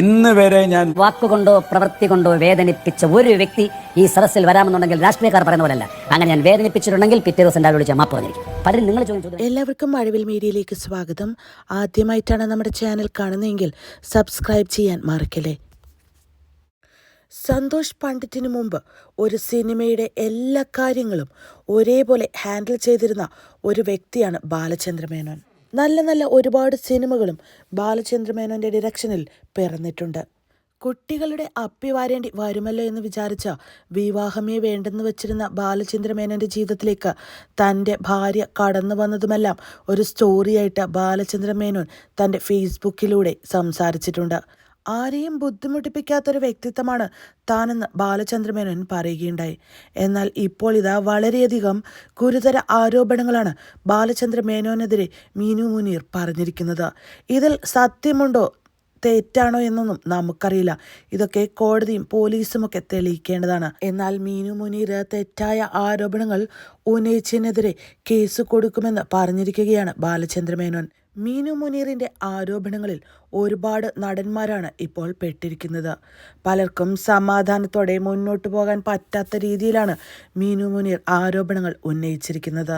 ഇന്ന് വരെ ഞാൻ വാക്കുകൊണ്ടോ പ്രവൃത്തി കൊണ്ടോ വേദനിപ്പിച്ച ഒരു വ്യക്തി ഈ സദസ്സിൽ വരാമെന്നുണ്ടെങ്കിൽ രാഷ്ട്രീയക്കാർ പറയുന്ന പോലല്ല അങ്ങനെ ഞാൻ വേദനിപ്പിച്ചിട്ടുണ്ടെങ്കിൽ പിറ്റേ ദിവസം രാവിലെ വിളിച്ച മാപ്പ് പറഞ്ഞിരിക്കും. പലരും നിങ്ങൾ ചോദിച്ചു എല്ലാവർക്കും മഴവിൽ മീഡിയയിലേക്ക് സ്വാഗതം. ആദ്യമായിട്ടാണ് നമ്മുടെ ചാനൽ കാണുന്നതെങ്കിൽ സബ്സ്ക്രൈബ് ചെയ്യാൻ മറക്കല്ലേ. സന്തോഷ് പണ്ഡിറ്റിന് മുമ്പ് ഒരു സിനിമയുടെ എല്ലാ കാര്യങ്ങളും ഒരേപോലെ ഹാൻഡിൽ ചെയ്തിരുന്ന ഒരു വ്യക്തിയാണ് ബാലചന്ദ്ര മേനോൻ നല്ല നല്ല ഒരുപാട് സിനിമകളും ബാലചന്ദ്ര മേനോന്റെ ഡിറക്ഷനിൽ പിറന്നിട്ടുണ്ട്. കുട്ടികളുടെ അപ്പി വാരേണ്ടി വരുമല്ലോ എന്ന് വിചാരിച്ച വിവാഹമേ വേണ്ടെന്ന് വെച്ചിരുന്ന ബാലചന്ദ്ര മേനോന്റെ ജീവിതത്തിലേക്ക് തന്റെ ഭാര്യ കടന്നു വന്നതുമെല്ലാം ഒരു സ്റ്റോറിയായിട്ട് ബാലചന്ദ്രമേനോൻ തന്റെ ഫേസ്ബുക്കിലൂടെ സംസാരിച്ചിട്ടുണ്ട്. ആരെയും ബുദ്ധിമുട്ടിപ്പിക്കാത്തൊരു വ്യക്തിത്വമാണ് താനെന്ന് ബാലചന്ദ്രമേനോൻ പറയുകയുണ്ടായി. എന്നാൽ ഇപ്പോൾ ഇതാ വളരെയധികം ഗുരുതര ആരോപണങ്ങളാണ് ബാലചന്ദ്രമേനോനെതിരെ മീനു മുനീർ പറഞ്ഞിരിക്കുന്നത്. ഇതിൽ സത്യമുണ്ടോ തെറ്റാണോ എന്നൊന്നും നമുക്കറിയില്ല. ഇതൊക്കെ കോടതിയും പോലീസും ഒക്കെ തെളിയിക്കേണ്ടതാണ്. എന്നാൽ മീനു മുനീർ തെറ്റായ ആരോപണങ്ങൾ ഉന്നയിച്ചതിനെതിരെ കേസ് കൊടുക്കുമെന്ന് പറഞ്ഞിരിക്കുകയാണ് ബാലചന്ദ്ര മേനോൻ മീനു മുനീറിന്റെ ആരോപണങ്ങളിൽ ഒരുപാട് നടന്മാരാണ് ഇപ്പോൾ പെട്ടിരിക്കുന്നത്. പലർക്കും സമാധാനത്തോടെ മുന്നോട്ട് പോകാൻ പറ്റാത്ത രീതിയിലാണ് മീനു മുനീർ ആരോപണങ്ങൾ ഉന്നയിച്ചിരിക്കുന്നത്.